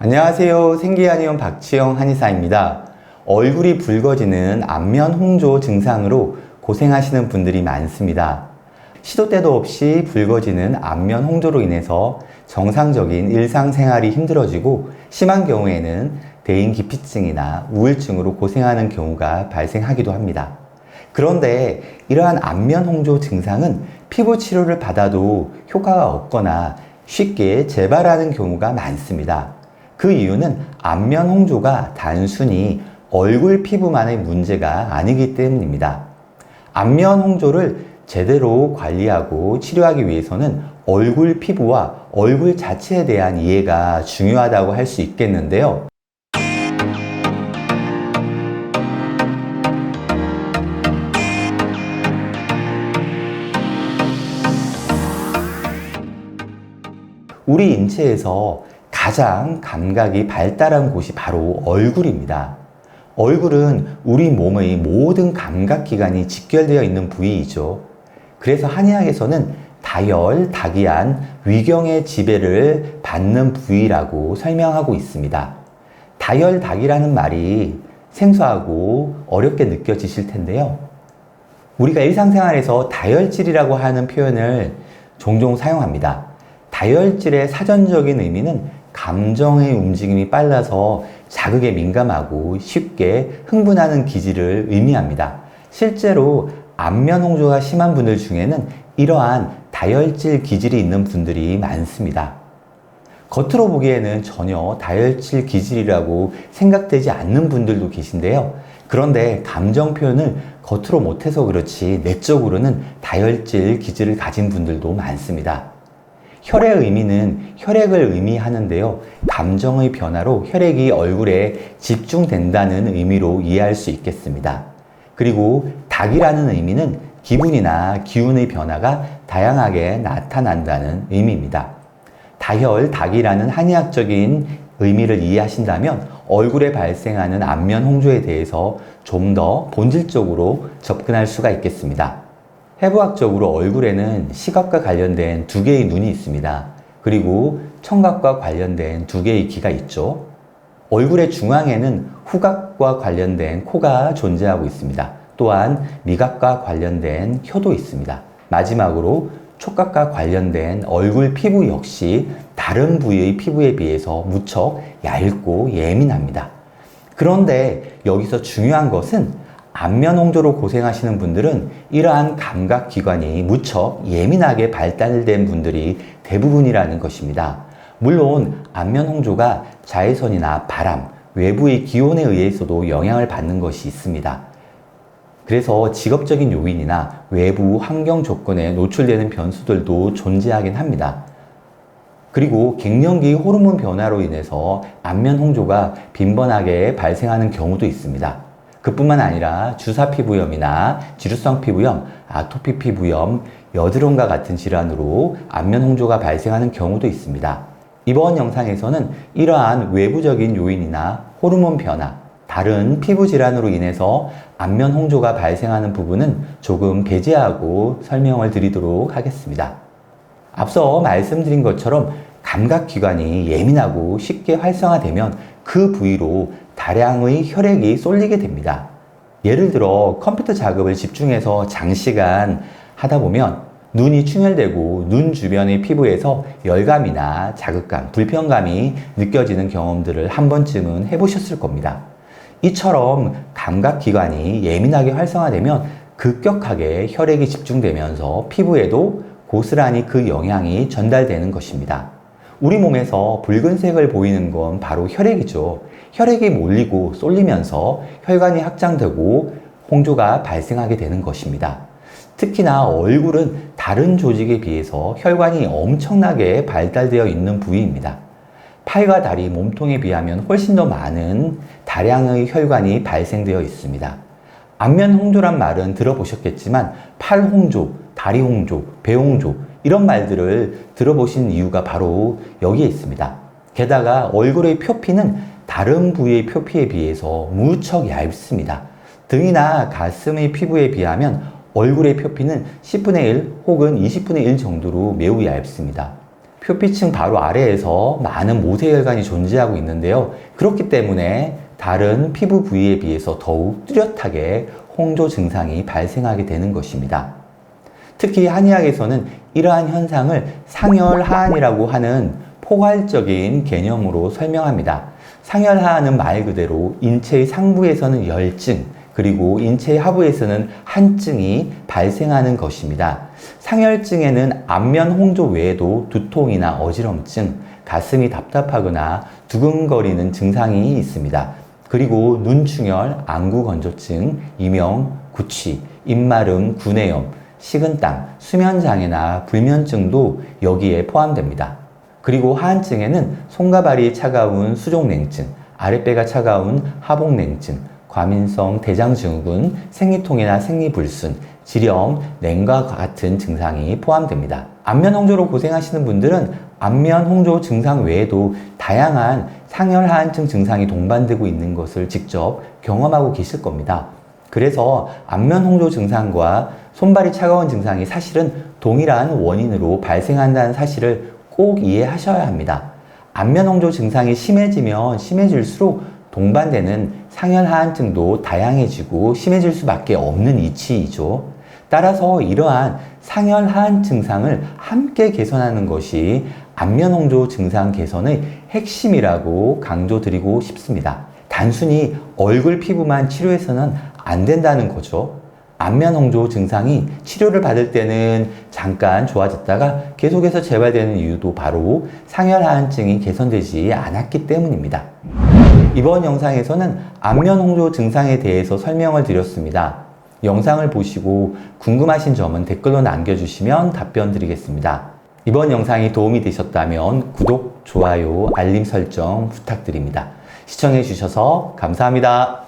안녕하세요. 생기한의원 박치영 한의사입니다. 얼굴이 붉어지는 안면 홍조 증상으로 고생하시는 분들이 많습니다. 시도 때도 없이 붉어지는 안면 홍조로 인해서 정상적인 일상생활이 힘들어지고 심한 경우에는 대인 기피증이나 우울증으로 고생하는 경우가 발생하기도 합니다. 그런데 이러한 안면 홍조 증상은 피부 치료를 받아도 효과가 없거나 쉽게 재발하는 경우가 많습니다. 그 이유는 안면 홍조가 단순히 얼굴 피부만의 문제가 아니기 때문입니다. 안면 홍조를 제대로 관리하고 치료하기 위해서는 얼굴 피부와 얼굴 자체에 대한 이해가 중요하다고 할 수 있겠는데요. 우리 인체에서 가장 감각이 발달한 곳이 바로 얼굴입니다. 얼굴은 우리 몸의 모든 감각 기관이 직결되어 있는 부위이죠. 그래서 한의학에서는 다열, 다기한, 위경의 지배를 받는 부위라고 설명하고 있습니다. 다열, 다기라는 말이 생소하고 어렵게 느껴지실 텐데요. 우리가 일상생활에서 다혈질이라고 하는 표현을 종종 사용합니다. 다혈질의 사전적인 의미는 감정의 움직임이 빨라서 자극에 민감하고 쉽게 흥분하는 기질을 의미합니다. 실제로 안면 홍조가 심한 분들 중에는 이러한 다혈질 기질이 있는 분들이 많습니다. 겉으로 보기에는 전혀 다혈질 기질이라고 생각되지 않는 분들도 계신데요. 그런데 감정 표현을 겉으로 못해서 그렇지 내적으로는 다혈질 기질을 가진 분들도 많습니다. 혈의 의미는 혈액을 의미하는데요. 감정의 변화로 혈액이 얼굴에 집중된다는 의미로 이해할 수 있겠습니다. 그리고 닭이라는 의미는 기분이나 기운의 변화가 다양하게 나타난다는 의미입니다. 다혈, 닭이라는 한의학적인 의미를 이해하신다면 얼굴에 발생하는 안면 홍조에 대해서 좀 더 본질적으로 접근할 수가 있겠습니다. 해부학적으로 얼굴에는 시각과 관련된 두 개의 눈이 있습니다. 그리고 청각과 관련된 두 개의 귀가 있죠. 얼굴의 중앙에는 후각과 관련된 코가 존재하고 있습니다. 또한 미각과 관련된 혀도 있습니다. 마지막으로 촉각과 관련된 얼굴 피부 역시 다른 부위의 피부에 비해서 무척 얇고 예민합니다. 그런데 여기서 중요한 것은 안면 홍조로 고생하시는 분들은 이러한 감각 기관이 무척 예민하게 발달된 분들이 대부분이라는 것입니다. 물론 안면 홍조가 자외선이나 바람, 외부의 기온에 의해서도 영향을 받는 것이 있습니다. 그래서 직업적인 요인이나 외부 환경 조건에 노출되는 변수들도 존재하긴 합니다. 그리고 갱년기 호르몬 변화로 인해서 안면 홍조가 빈번하게 발생하는 경우도 있습니다. 그뿐만 아니라 주사 피부염이나 지루성 피부염, 아토피 피부염, 여드름과 같은 질환으로 안면 홍조가 발생하는 경우도 있습니다. 이번 영상에서는 이러한 외부적인 요인이나 호르몬 변화, 다른 피부 질환으로 인해서 안면 홍조가 발생하는 부분은 조금 배제하고 설명을 드리도록 하겠습니다. 앞서 말씀드린 것처럼 감각 기관이 예민하고 쉽게 활성화되면 그 부위로 다량의 혈액이 쏠리게 됩니다. 예를 들어 컴퓨터 작업을 집중해서 장시간 하다 보면 눈이 충혈되고 눈 주변의 피부에서 열감이나 자극감, 불편감이 느껴지는 경험들을 한 번쯤은 해보셨을 겁니다. 이처럼 감각기관이 예민하게 활성화되면 급격하게 혈액이 집중되면서 피부에도 고스란히 그 영향이 전달되는 것입니다. 우리 몸에서 붉은색을 보이는 건 바로 혈액이죠. 혈액이 몰리고 쏠리면서 혈관이 확장되고 홍조가 발생하게 되는 것입니다. 특히나 얼굴은 다른 조직에 비해서 혈관이 엄청나게 발달되어 있는 부위입니다. 팔과 다리, 몸통에 비하면 훨씬 더 많은 다량의 혈관이 발생되어 있습니다. 안면 홍조란 말은 들어보셨겠지만 팔 홍조, 다리 홍조, 배 홍조 이런 말들을 들어보신 이유가 바로 여기에 있습니다. 게다가 얼굴의 표피는 다른 부위의 표피에 비해서 무척 얇습니다. 등이나 가슴의 피부에 비하면 얼굴의 표피는 10분의 1 혹은 20분의 1 정도로 매우 얇습니다. 표피층 바로 아래에서 많은 모세혈관이 존재하고 있는데요. 그렇기 때문에 다른 피부 부위에 비해서 더욱 뚜렷하게 홍조 증상이 발생하게 되는 것입니다. 특히 한의학에서는 이러한 현상을 상열하안이라고 하는 포괄적인 개념으로 설명합니다. 상열하안은 말 그대로 인체의 상부에서는 열증, 그리고 인체의 하부에서는 한증이 발생하는 것입니다. 상열증에는 안면 홍조 외에도 두통이나 어지럼증, 가슴이 답답하거나 두근거리는 증상이 있습니다. 그리고 눈충혈, 안구건조증, 이명, 구취, 입마름, 구내염, 식은땀, 수면장애나 불면증도 여기에 포함됩니다. 그리고 하한증에는 손과 발이 차가운 수족냉증, 아랫배가 차가운 하복냉증, 과민성 대장증후군, 생리통이나 생리불순, 지렴, 냉과 같은 증상이 포함됩니다. 안면 홍조로 고생하시는 분들은 안면 홍조 증상 외에도 다양한 상열 하한증 증상이 동반되고 있는 것을 직접 경험하고 계실 겁니다. 그래서 안면 홍조 증상과 손발이 차가운 증상이 사실은 동일한 원인으로 발생한다는 사실을 꼭 이해하셔야 합니다. 안면 홍조 증상이 심해지면 심해질수록 동반되는 상열 하한증도 다양해지고 심해질 수밖에 없는 이치이죠. 따라서 이러한 상열 하한 증상을 함께 개선하는 것이 안면 홍조 증상 개선의 핵심이라고 강조드리고 싶습니다. 단순히 얼굴 피부만 치료해서는 안 된다는 거죠. 안면 홍조 증상이 치료를 받을 때는 잠깐 좋아졌다가 계속해서 재발되는 이유도 바로 상열 하한증이 개선되지 않았기 때문입니다. 이번 영상에서는 안면 홍조 증상에 대해서 설명을 드렸습니다. 영상을 보시고 궁금하신 점은 댓글로 남겨주시면 답변 드리겠습니다. 이번 영상이 도움이 되셨다면 구독, 좋아요, 알림 설정 부탁드립니다. 시청해주셔서 감사합니다.